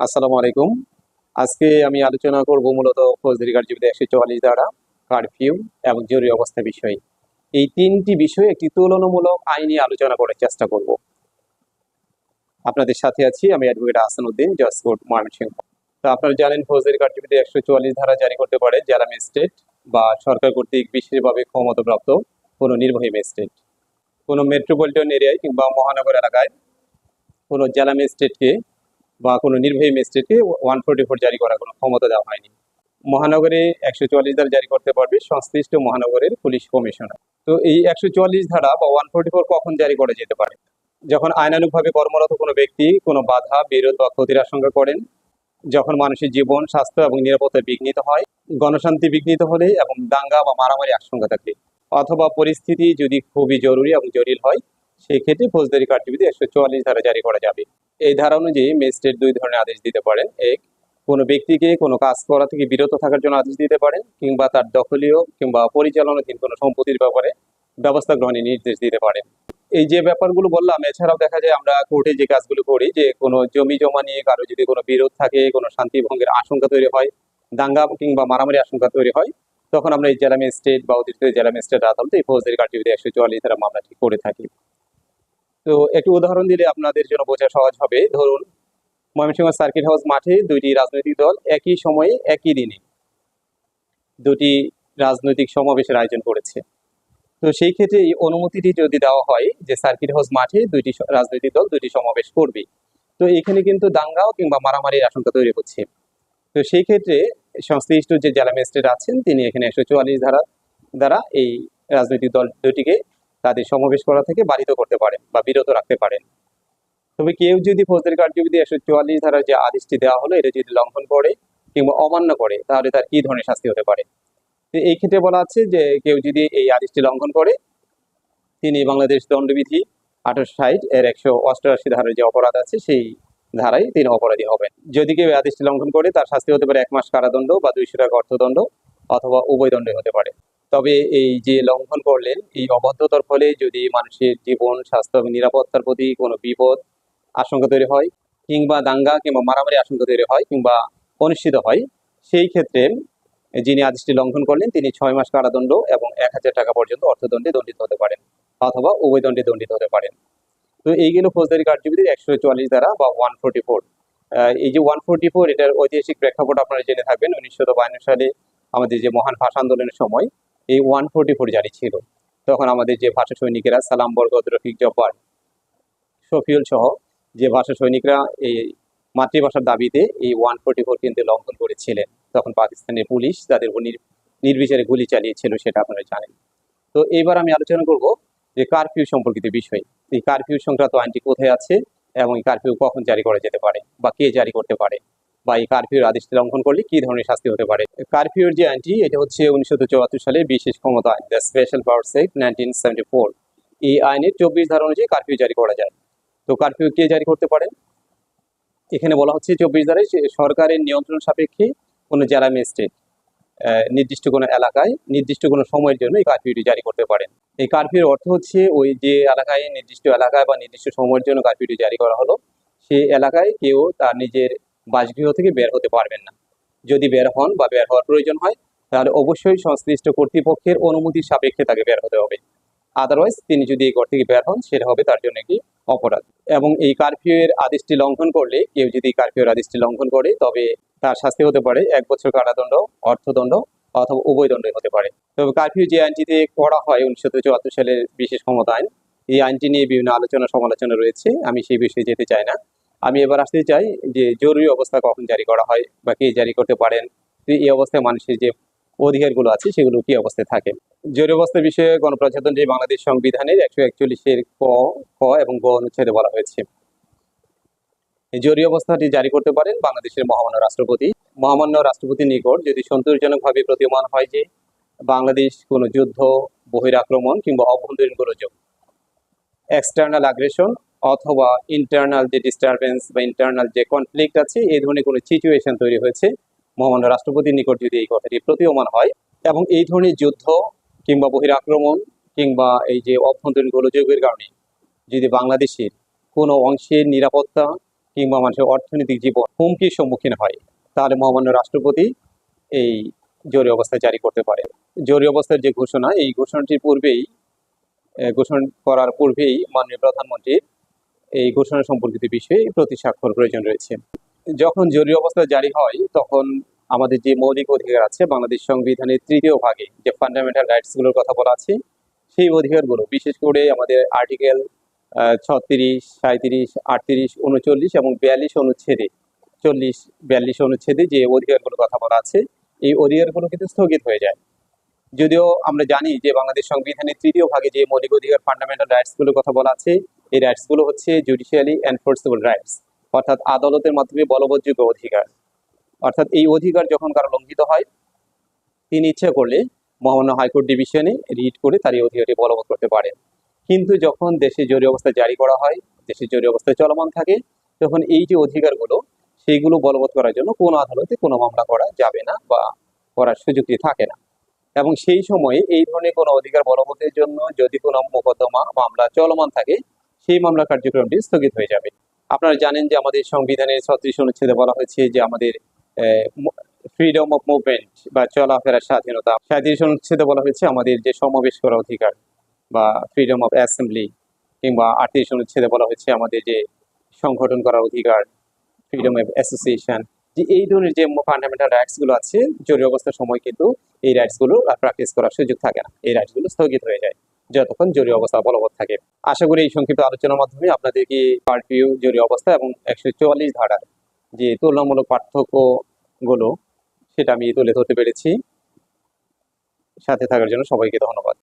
আসসালামু আলাইকুম। আজকে আমি আলোচনা করব মূলত ফৌজদারি কার্যবিধি একশো চুয়াল্লিশ ধারা কারফিউ এবং জরুরি অবস্থা বিষয়। এই তিনটি বিষয়ে একটি তুলনামূলক আইনি আলোচনা করার চেষ্টা করব। আপনাদের সাথে আছি আমি অ্যাডভোকেট হাসান উদ্দিন জজ কোর্ট ময়মনসিংহ। তো আপনারা জানেন ফৌজদারি কার্যবিধি একশো চুয়াল্লিশ ধারা জারি করতে পারে জেলা ম্যাজিস্ট্রেট বা সরকার কর্তৃক বিশেষভাবে ক্ষমতাপ্রাপ্ত কোনো নির্বাহী ম্যাজিস্ট্রেট। কোনো মেট্রোপলিটন এরিয়ায় কিংবা মহানগর এলাকায় কোনো জেলা ম্যাজিস্ট্রেটকে বা কোনো নির্বাহী ম্যাজিস্ট্রেটকে ওয়ান ফোর্টি ফোর জারি করার কোনো ক্ষমতা দেওয়া হয়নি। মহানগরে একশো চুয়াল্লিশ ধারা জারি করতে পারবে সংশ্লিষ্ট মহানগরের পুলিশ কমিশনার। তো এই একশো চুয়াল্লিশ ধারা বা ওয়ান ফোর্টি ফোর কখন জারি করা যেতে পারে? যখন আইনানুগভাবে কর্মরত কোনো ব্যক্তি কোনো বাধা, বিরোধ বা ক্ষতির আশঙ্কা করেন, যখন মানুষের জীবন, স্বাস্থ্য এবং নিরাপত্তা বিঘ্নিত হয়, গণশান্তি বিঘ্নিত হলে এবং দাঙ্গা বা মারামারি আশঙ্কা থাকে, অথবা পরিস্থিতি যদি খুবই জরুরি এবং জটিল হয় সেই ক্ষেত্রে ফৌজদারি কার্যবিধি একশো চুয়াল্লিশ ধারা জারি করা যাবে। এই ধারা অনুযায়ী ম্যাজিস্ট্রেট দুই ধরনের আদেশ দিতে পারেন। এক, কোনো ব্যক্তিকে কোনো কাজ করা থেকে বিরত থাকার জন্য আদেশ দিতে পারেন কিংবা তার দখলীয় কিংবা পরিচালনাধীন কোনো সম্পত্তির ব্যাপারে ব্যবস্থা গ্রহণের নির্দেশ দিতে পারেন। এই যে ব্যাপারগুলো বললাম, এছাড়াও দেখা যায় আমরা কোর্টে যে কাজগুলো করি, যে কোনো জমি জমা নিয়ে কারও যদি কোনো বিরোধ থাকে, কোনো শান্তি ভঙ্গের আশঙ্কা তৈরি হয়, দাঙ্গা কিংবা মারামারি আশঙ্কা তৈরি হয়, তখন আমরা এই জেলা ম্যাজিস্ট্রেট বা অতিরিক্ত জেলা ম্যাজিস্ট্রেট আদালতে এই ফৌজদারি কার্যবিধি একশো চুয়াল্লিশ ধারা মামলাটি করে থাকি। তো একটু উদাহরণ দিলে আপনাদের জন্য বোঝা সহজ হবে। ধরুন, ময়মনসিংহ সার্কিট হাউস মাঠে দুইটি রাজনৈতিক দল একই সময়ে একই দিনে দুটি রাজনৈতিক সমাবেশের আয়োজন করেছে। তো সেই ক্ষেত্রে এই অনুমতিটি যদি দেওয়া হয় যে সার্কিট হাউস মাঠে দুইটি রাজনৈতিক দল দুইটি সমাবেশ করবে, তো এখানে কিন্তু দাঙ্গাও কিংবা মারামারির আশঙ্কা তৈরি হচ্ছে। তো সেই ক্ষেত্রে সংশ্লিষ্ট যে জেলা ম্যাজিস্ট্রেট আছেন, তিনি এখানে একশো চুয়াল্লিশ ধারা দ্বারা এই রাজনৈতিক দল দুটিকে তাদের সমাবেশ করা থেকে বাধিত করতে পারেন বা বিরত রাখতে পারেন। তবে কেউ যদি ফৌজদারি কার্যবিধি একশো চুয়াল্লিশ ধারার যে আদেশটি দেওয়া হলো, এটা যদি লঙ্ঘন করে কিংবা অমান্য করে, তাহলে তার কি ধরনের শাস্তি হতে পারে? এই ক্ষেত্রে বলা আছে যে কেউ যদি এই আদেশটি লঙ্ঘন করে, তিনি বাংলাদেশ দণ্ডবিধি আঠারোশো ষাট এর একশো অষ্টআশি ধারার যে অপরাধ আছে, সেই ধারায় তিনি অপরাধী হবেন। যদি কেউ আদেশটি লঙ্ঘন করে, তার শাস্তি হতে পারে এক মাস কারাদণ্ড বা দুইশো টাকা অর্থদণ্ড অথবা উভয় দণ্ডই হতে পারে। তবে এই যে লঙ্ঘন করলেন, এই অবাধ্যতার ফলে যদি মানুষের জীবন, স্বাস্থ্য এবং নিরাপত্তার প্রতি কোনো বিপদ, আশঙ্কা তৈরি হয় কিংবা দাঙ্গা কিংবা মারামারি আশঙ্কা তৈরি হয় কিংবা অনুষ্ঠিত হয়, সেই ক্ষেত্রে যিনি আদেশটি লঙ্ঘন করলেন, তিনি ছয় মাস কারাদণ্ড এবং এক হাজার টাকা পর্যন্ত অর্থদণ্ডে দণ্ডিত হতে পারেন অথবা উভয় দণ্ডে দণ্ডিত হতে পারেন। তো এই গেল ফৌজদারি কার্যবিধির একশো চুয়াল্লিশ দ্বারা বা ওয়ান ফোর্টি ফোর এই যে ওয়ান ফোর্টি ফোর এটার ঐতিহাসিক প্রেক্ষাপট আপনারা জেনে থাকবেন। উনিশশো বায়ান্ন সালে আমাদের যে মহান ভাষা আন্দোলনের সময় এই ওয়ান ফোর্টি ফোর জারি ছিল। তখন আমাদের যে ভাষা সৈনিকেরা, সালাম বরকত, রফিক জব্বার, শফিউল সহ যে ভাষা সৈনিকরা এই মাতৃভাষার দাবিতে এই ওয়ান ফোর্টি ফোর কিন্তু লঙ্ঘন করেছিলেন, তখন পাকিস্তানের পুলিশ তাদের উপর নির- নির্বিচারে গুলি চালিয়েছিল সেটা আপনারা জানেন। তো এইবার আমি আলোচনা করব যে কারফিউ সম্পর্কিত বিষয়। এই কারফিউ সংক্রান্ত আইনটি কোথায় আছে এবং এই কারফিউ কখন জারি করা যেতে পারে বা কে জারি করতে পারে? বা এই কারফিউর আদেশটি লঙ্ঘন করলে কি ধরনের শাস্তি হতে পারে? কারফিউর যে আইনটি, এটা হচ্ছে উনিশশো চুয়াত্তর সালে বিশেষ ক্ষমতা আইন the special power act nineteen এই আইনের চব্বিশ ধারা অনুযায়ী কারফিউ জারি করা যায়। তো কারফিউ কে জারি করতে পারেন এখানে বলা হচ্ছে চব্বিশ ধারায় সরকারের নিয়ন্ত্রণ সাপেক্ষে কোনো জেলা ম্যাজিস্ট্রেট নির্দিষ্ট কোনো এলাকায় নির্দিষ্ট কোনো সময়ের জন্য এই কারফিউটি জারি করতে পারেন এই কারফিউর অর্থ হচ্ছে ওই যে এলাকায় নির্দিষ্ট এলাকায় বা নির্দিষ্ট সময়ের জন্য কারফিউটি জারি করা হলো, সেই এলাকায় কেউ তার নিজের বাসগৃহ থেকে বের হতে পারবেন না। যদি বের হন বা বের হওয়ার প্রয়োজন হয়, তাহলে অবশ্যই সংশ্লিষ্ট কর্তৃপক্ষের অনুমতি সাপেক্ষে তাকে বের হতে হবে। আদারওয়াইজ তিনি যদি এই ঘর থেকে বের হন, সেটা হবে তার জন্য একটি অপরাধ। এবং এই কারফিউ এর আদেশটি লঙ্ঘন করলে, কেউ যদি কারফিউর আদেশটি লঙ্ঘন করে, তবে তার শাস্তি হতে পারে এক বছর কারাদণ্ড, অর্থদণ্ড অথবা উভয় দণ্ডই হতে পারে। তবে কারফিউ যে আইনটিতে করা হয়, উনিশশো চুয়াত্তর সালের বিশেষ ক্ষমতা আইন, এই আইনটি নিয়ে বিভিন্ন আলোচনা সমালোচনা রয়েছে। আমি সেই বিষয়ে যেতে চাই না। আমি এবার আসতে চাই যে জরুরি অবস্থা কখন জারি করা হয় বা কে জারি করতে পারেন এই অবস্থায় মানুষের যে অধিকারগুলো আছে সেগুলো কি অবস্থায় থাকে। জরুরি অবস্থা বিষয়ে গণপ্রজাতন্ত্রী বাংলাদেশ সংবিধানের একশো একচল্লিশের ক, খ এবং গ অনুচ্ছেদে বলা হয়েছে। জরুরি অবস্থাটি জারি করতে পারেন বাংলাদেশের মহামান্য রাষ্ট্রপতি। মহামান্য রাষ্ট্রপতির নিকট যদি সন্তোষজনকভাবে প্রতীয়মান হয় যে বাংলাদেশ কোনো যুদ্ধ, বহিরাক্রমণ কিংবা অভ্যন্তরীণ গোলযোগ এক্সটার্নাল আগ্রেশন অথবা ইন্টারনাল যে ডিস্টারবেন্স বা ইন্টারনাল যে কনফ্লিক্ট আছে, এই ধরনের কোনো সিচুয়েশন তৈরি হয়েছে, মহামান্য রাষ্ট্রপতির নিকট যদি এই কথাটি প্রতীয়মান হয়, এবং এই ধরনের যুদ্ধ কিংবা বহির আক্রমণ কিংবা এই যে অভ্যন্তরীণ গোলযোগের কারণে যদি বাংলাদেশের কোনো অংশের নিরাপত্তা কিংবা মানুষের অর্থনৈতিক জীবন হুমকির সম্মুখীন হয়, তাহলে মহামান্য রাষ্ট্রপতি এই জরুরি অবস্থা জারি করতে পারে। জরুরি অবস্থার যে ঘোষণা, এই ঘোষণাটির পূর্বেই ঘোষণা করার পূর্বেই মাননীয় প্রধানমন্ত্রীর এই ঘোষণা সম্পর্কিত বিষয়ে প্রতি স্বাক্ষর প্রয়োজন রয়েছে। যখন জরুরি অবস্থা জারি হয়, তখন আমাদের যে মৌলিক অধিকার আছে, বাংলাদেশ সংবিধানের তৃতীয় ভাগে যে ফান্ডামেন্টাল রাইটসগুলোর কথা বলা আছে, সেই অধিকারগুলো, বিশেষ করে আমাদের আর্টিকেল ছত্রিশ সাঁত্রিশ আটত্রিশ, উনচল্লিশ এবং বিয়াল্লিশ অনুচ্ছেদে, চল্লিশ, বিয়াল্লিশ অনুচ্ছেদে যে অধিকারগুলোর কথা বলা আছে, এই অধিকারগুলো কিন্তু স্থগিত হয়ে যায়। যদিও আমরা জানি যে বাংলাদেশ সংবিধানের তৃতীয় ভাগে যে মৌলিক অধিকার ফান্ডামেন্টাল রাইটসগুলোর কথা বলা আছে এই রাইটসগুলো হচ্ছে জুডিশিয়ালি এনফোর্সেবল রাইটস অর্থাৎ আদালতের মাধ্যমে বলবৎযোগ্য অধিকার। অর্থাৎ এই অধিকার যখন কারও লঙ্ঘিত হয়, তিনি ইচ্ছা করলে মহামান্য হাইকোর্ট ডিভিশনে রিট করে তার এই অধিকারটি বলবৎ করতে পারেন। কিন্তু যখন দেশে জরুরি অবস্থা জারি করা হয় দেশে জরুরি অবস্থা চলমান থাকে, তখন এই যে অধিকারগুলো, সেইগুলো বলবৎ করার জন্য কোনো আদালতে কোনো মামলা করা যাবে না বা করার সুযোগটি থাকে না। এবং সেই সময়ে এই ধরনের কোনো অধিকার বলবতের জন্য যদি কোনো মোকদ্দমা, মামলা চলমান থাকে সেই মামলা কার্যক্রমটি স্থগিত হয়ে যাবে। আপনারা জানেন যে আমাদের সংবিধানের ছত্রিশ অনুচ্ছেদে বলা হয়েছে যে আমাদের ফ্রিডম অফ মুভমেন্ট বা চলাফেরার স্বাধীনতা, সাঁত্রিশ অনুচ্ছেদে বলা হয়েছে আমাদের যে সমাবেশ করার অধিকার বা ফ্রিডম অফ অ্যাসেম্বলি কিংবা আটত্রিশ অনুচ্ছেদে বলা হয়েছে আমাদের যে সংগঠন করার অধিকার ফ্রিডম অফ অ্যাসোসিয়েশন যে এই ধরনের যে ফান্ডামেন্টাল রাইটসগুলো আছে, জরুরি অবস্থার সময় কিন্তু এই রাইটসগুলো প্র্যাকটিস করার সুযোগ থাকে না। এই রাইটসগুলো স্থগিত হয়ে যায়। যতক্ষণ জরুরি অবস্থা বলবৎ থাকে। আশা করি এই সংক্ষিপ্ত আলোচনার মাধ্যমে আপনাদেরকে কারফিউ জরুরি অবস্থা এবং একশো চুয়াল্লিশ ধারার যে তুলনামূলক পার্থক্যগুলো, সেটা আমি তুলে ধরতে পেরেছি। সাথে থাকার জন্য সবাইকে ধন্যবাদ।